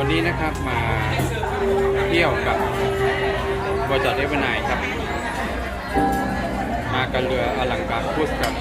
วันนี้นะครับมาเที่ยวกับบริษัทเอเวอร์ไนท์ครับ มากันเรืออลังการพุสครับ